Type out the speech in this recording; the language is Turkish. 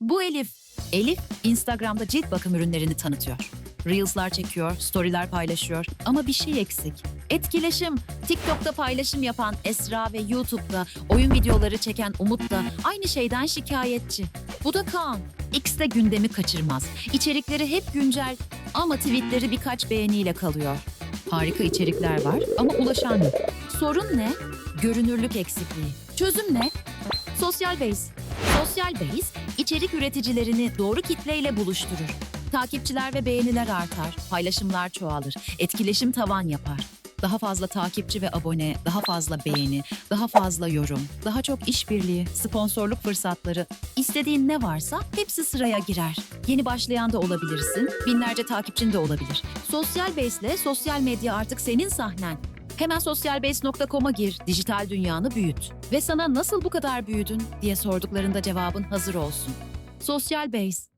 Bu Elif. Elif, Instagram'da cilt bakım ürünlerini tanıtıyor. Reels'lar çekiyor, story'ler paylaşıyor ama bir şey eksik. Etkileşim. TikTok'ta paylaşım yapan Esra ve YouTube'da oyun videoları çeken Umut da aynı şeyden şikayetçi. Bu da Kaan. X'te gündemi kaçırmaz. İçerikleri hep güncel ama tweetleri birkaç beğeniyle kalıyor. Harika içerikler var ama ulaşan yok. Sorun ne? Görünürlük eksikliği. Çözüm ne? Sosyal Base. Sosyal Base, içerik üreticilerini doğru kitleyle buluşturur. Takipçiler ve beğeniler artar, paylaşımlar çoğalır, etkileşim tavan yapar. Daha fazla takipçi ve abone, daha fazla beğeni, daha fazla yorum, daha çok işbirliği, sponsorluk fırsatları, istediğin ne varsa hepsi sıraya girer. Yeni başlayan da olabilirsin, binlerce takipçin de olabilir. Sosyal Base'le sosyal medya artık senin sahnen. Hemen sosyalbase.com'a gir, dijital dünyanı büyüt. Ve sana nasıl bu kadar büyüdün diye sorduklarında cevabın hazır olsun. Sosyal Base.